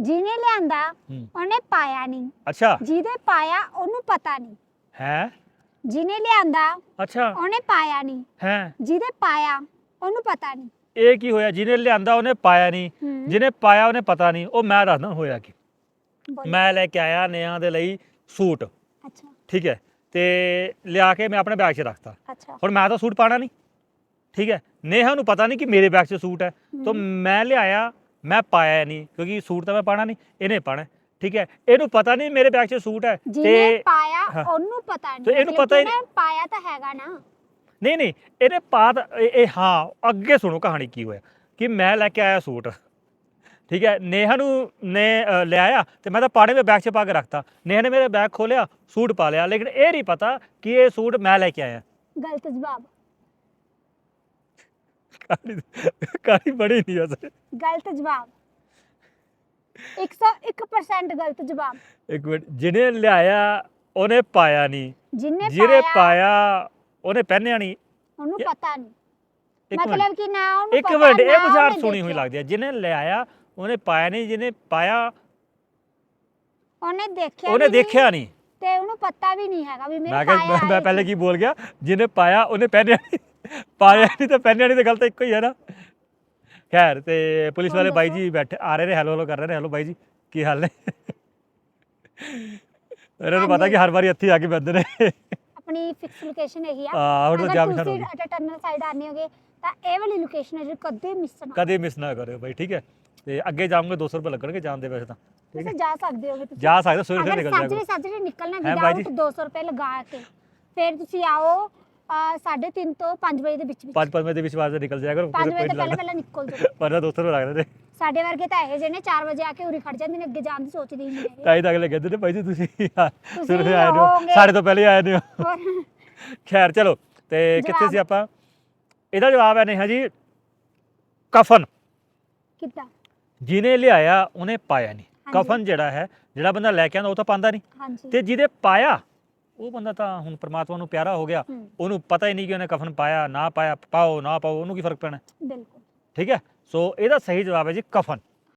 ਜਿਹਨੇ ਲਿਆਂਦਾ ਹੂੰ। ਉਹਨੇ ਪਾਇਆ ਨਹੀਂ। ਅੱਛਾ। ਜਿਹਦੇ ਪਾਇਆ ਉਹਨੂੰ ਪਤਾ ਨਹੀਂ। ਹੈ। ਜਿਹਨੇ ਲਿਆਂਦਾ ਅੱਛਾ। ਉਹਨੇ ਪਾਇਆ ਨਹੀਂ। ਹੈ। ਜਿਹਦੇ ਪਾਇਆ ਉਹਨੂੰ ਪਤਾ ਨਹੀਂ। ਇਹ ਕੀ ਹੋਇਆ? ਜਿਹਨੇ ਲਿਆਂਦਾ ਉਹਨੇ ਪਾਇਆ ਨਹੀਂ। ਹੂੰ, ਜਿਹਨੇ ਪਾਇਆ ਉਹਨੇ ਪਤਾ ਨਹੀਂ। ਉਹ ਮੈਂ ਦੱਸਦਾ ਹੋਇਆ ਕੀ। ਬੋਲੋ। ਮੈਂ ਲੈ ਕੇ ਆਇਆ ਨੇਹਾ ਦੇ ਲਈ ਸੂਟ। ਅੱਛਾ। ਠੀਕ ਹੈ। ਤੇ ਲਿਆ ਕੇ ਮੈਂ ਆਪਣੇ ਬੈਗ 'ਚ ਰੱਖਤਾ। ਅੱਛਾ। ਹੁਣ ਮੈਂ ਤਾਂ ਸੂਟ ਪਾਣਾ ਨਹੀਂ। ਠੀਕ ਹੈ। ਨੇਹਾ ਨੂੰ ਪਤਾ ਨਹੀਂ ਕਿ ਮੇਰੇ ਬੈਗ 'ਚ ਸੂਟ ਹੈ। ਤਾਂ ਹੂੰ, ਮੈਂ ਲਿਆਇਆ ਮੈਂ ਪਾਇਆ ਨਹੀਂ ਕਿਉਂਕਿ ਸੂਟ ਤਾਂ ਮੈਂ ਪਾਣਾ ਨਹੀਂ ਇਹਨੇ ਪਾਣਾ ਠੀਕ ਹੈ? ਇਹਨੂੰ ਪਤਾ ਨਹੀਂ ਮੇਰੇ ਬੈਗ 'ਚ ਸੂਟ ਹੈ ਜਿਹਨੇ ਪਾਇਆ ਹਾਂ। ਉਹਨੂੰ ਪਤਾ ਨਹੀਂ ਤੇ ਇਹਨੂੰ ਪਤਾ ਹੀ ਜਿਹਨੇ ਪਾਇਆ ਤਾਂ ਹੈਗਾ ਨਾ। ਨਹੀਂ ਨਹੀਂ ਇਹਨੇ ਪਾ ਤਾਂ- ਇਹ ਹਾਂ ਅੱਗੇ ਸੁਣੋ ਕਹਾਣੀ ਕੀ ਹੋਇਆ ਕਿ ਮੈਂ ਲੈ ਕੇ ਆਇਆ ਸੂਟ ਠੀਕ ਹੈ? ਨੇਹਾ ਨੂੰ ਨੇ ਅ, ਲੈ ਆਇਆ ਤੇ ਮੈਂ ਤਾਂ ਪਾੜੇ ਵਿੱਚ ਬੈਗ 'ਚ ਪਾ ਕੇ ਰੱਖਤਾ। ਨੇਹਾ ਨੇ ਮੇਰੇ ਬੈਗ ਖੋਲਿਆ ਸੂਟ ਪਾ ਲਿਆ ਲੇਕਿਨ ਇਹ ਨਹੀਂ ਪਤਾ ਕਿ ਇਹ ਸੂਟ ਮੈਂ ਲੈ ਕੇ ਆਇਆ। ਗਲਤ ਜਵਾਬ। ਕਹਾਣੀ ਕਹਾਣੀ ਬੜੀ ਨਹੀਂ ਵੈਸੇ। ਗਲਤ ਜਵਾਬ। 101% ਗਲਤ ਜਵਾਬ। ਇੱਕ ਮਿੰਟ ਜਿਹਨੇ ਲਿਆਇਆ ਉਹਨੇ ਪਾਇਆ ਨਹੀਂ। ਜਿਹਨੇ ਜਿਹਨੇ ਪਾਇਆ ਪਾਇਆ ਉਹਨੇ ਪਹਿਨਿਆ ਨਹੀਂ। ਉਹਨੂੰ ਪਤਾ ਨਹੀਂ। ਇੱਕ ਮਿੰਟ। ਮਤਲਬ ਕਿ ਨਾ ਉਹਨੂੰ ਇੱਕ ਪਤਾ, ਮਿੰਟ ਇਹ ਨਾ ਉਹਨੇ ਸੁਣੀ ਹੋਈ ਦੇਖਿਆ। ਲੱਗਦੀ ਹੈ। ਜਿਹਨੇ ਲਿਆਇਆ ਉਹਨੇ ਪਾਇਆ ਨਹੀਂ। ਜਿਹਨੇ ਪਾਇਆ ਉਹਨੇ ਦੇਖਿਆ ਉਹਨੇ ਵੀ ਨਹੀਂ। ਦੇਖਿਆ ਨਹੀਂ। ਤੇ ਉਹਨੂੰ ਪਤਾ ਵੀ ਨਹੀਂ ਹੈਗਾ ਵੀ ਮੇਰੇ ਮੈਂ ਕਿਹਾ ਪਾਇਆ ਮੈਂ- ਪਹਿਲੇ। ਕੀ ਬੋਲ ਗਿਆ? ਜਿਹਨੇ ਪਾਇਆ ਉਹਨੇ ਪਹਿਨਿਆ ਨਹੀਂ। ਪਾਇਆ ਨਹੀਂ ਤਾਂ ਪਹਿਨਿਆ ਨਹੀਂ ਤਾਂ ਗੱਲ ਤਾਂ ਇੱਕੋ ਹੀ ਹੈ ਨਾ। ਖੈਰ ਤੇ ਪੁਲਿਸ ਵਾਲੇ ਬਾਈ। ਜੀ ਬੈਠੇ ਆ ਰਹੇ ਨੇ ਹੈਲੋ ਹੈਲੋ ਕਰ ਰਹੇ ਨੇ। ਹੈਲੋ ਬਾਈ ਜੀ ਕੀ ਹਾਲ ਨੇ? ਇਹਨਾਂ ਨੂੰ ਪਤਾ ਕਿ ਹਰ ਵਾਰੀ ਇੱਥੇ ਆ ਕੇ ਬੰਦੇ ਨੇ। ਆਪਣੀ ਫਿਕਸ ਲੋਕੇਸ਼ਨ ਇਹੀ ਆ। ਆ ਹੁਣ ਨਿਸ਼ਾਨ ਹੋ ਤੁਸੀਂ ਗਈ ਟਨਲ ਸਾਈਡ ਆਨੇ ਹੋਗੇ ਤਾਂ ਇਹ ਵਾਲੀ ਲੋਕੇਸ਼ਨ ਹੈ ਜੋ ਕਦੇ ਮਿਸ ਨਾ ਕਦੇ ਮਿਸ ਨਾ ਕਰਿਓ ਬਾਈ ਠੀਕ ਹੈ। ਤੇ ਅੱਗੇ ਜਾਵਾਂਗੇ 200 ਰੁਪਏ ਲੱਗਣਗੇ ਜਾਣ ਦੇ ਵੈਸੇ ਤਾਂ ਠੀਕ ਹੈ। ਜਾ ਸਕਦੇ ਹੋਗੇ ਤੁਸੀਂ। ਜਾ ਸਕਦੇ ਸਵੇਰੇ ਨਿਕਲ ਸਾਜਰੇ ਜਾਗੋ ਸਾਜਰੇ ਨਿਕਲਣਾ ਹੈਂ ਜੀ? ਵਿਦਆਊਟ 200 ਰੁਪਏ ਲਗਾ ਕੇ ਫਿਰ ਤੁਸੀਂ ਆਓ 3:30 ਤੋਂ 5 ਵਜੇ ਦੇ ਵਿੱਚ ਵਿੱਚ। 5 ਵਜੇ ਦੇ ਵਿਸ਼ਵਾਸ ਨਿਕਲ ਜਾਇਆ ਕਰੋ 5 ਵਜੇ ਤੋਂ ਪਹਿਲਾਂ ਪਹਿਲਾਂ ਨਿਕਲ ਜਾਓ। ਪਰ 200 ਰੁਪਏ ਲੱਗਦੇ ਨੇ ਸਾਡੇ ਵਰਗੇ ਤਾਂ ਇਹੋ ਜਿਹੇ ਨੇ 4 ਵਜੇ ਆ ਕੇ ਉਰੀ ਖੜ ਜਾਂਦੇ ਨੇ ਅੱਗੇ ਜਾਣ ਦੀ ਸੋਚਦੇ ਹੀ ਨਹੀਂ ਹੈਗੇ। ਤਾਈ ਤਾਂ ਅਗਲੇ ਕਹਿੰਦੇ ਨੇ ਭਾਈ ਜੀ ਤੁਸੀਂ ਸਵੇਰੇ ਆਏ ਨੇ ਹੋਵੋਗੇ। ਸਾਡੇ ਤੋਂ ਪਹਿਲੇ ਆਏ ਨੇ ਖੈਰ ਚਲੋ ਤੇ ਕਿੱਥੇ। ਸੀ ਆਪਾਂ? ਇਹਦਾ ਜਵਾਬ ਹੈ ਨੇਹਾ ਜੀ ਕਫਨ। ਕਿੱਦਾਂ? ਜਿਹਨੇ ਲਿਆਇਆ ਉਹਨੇ ਪਾਇਆ ਨਹੀਂ। ਕਫਨ ਜਿਹੜਾ ਹੈ ਜਿਹੜਾ ਬੰਦਾ ਲੈ ਕੇ ਆਉਂਦਾ ਉਹ ਤਾਂ ਪਾਉਂਦਾ ਨਹੀਂ। ਤੇ ਜਿਹਦੇ ਪਾਇਆ ਉਹ ਬੰਦਾ ਤਾਂ ਹੁਣ ਪ੍ਰਮਾਤਮਾ ਨੂੰ ਪਿਆਰਾ ਹੋ ਗਿਆ। ਹੂੰ, ਉਹਨੂੰ ਪਤਾ ਹੀ ਨਹੀਂ ਕਿ ਉਹਨੇ ਕਫਨ ਪਾਇਆ ਨਾ ਪਾਇਆ ਪਾਓ ਨਾ ਪਾਓ ਉਹਨੂੰ ਕੀ ਫ਼ਰਕ ਪੈਣਾ? ਬਿਲਕੁਲ। ਠੀਕ ਹੈ? ਸੋ ਇਹਦਾ ਸਹੀ ਜਵਾਬ ਹੈ ਜੀ ਕਫਨ।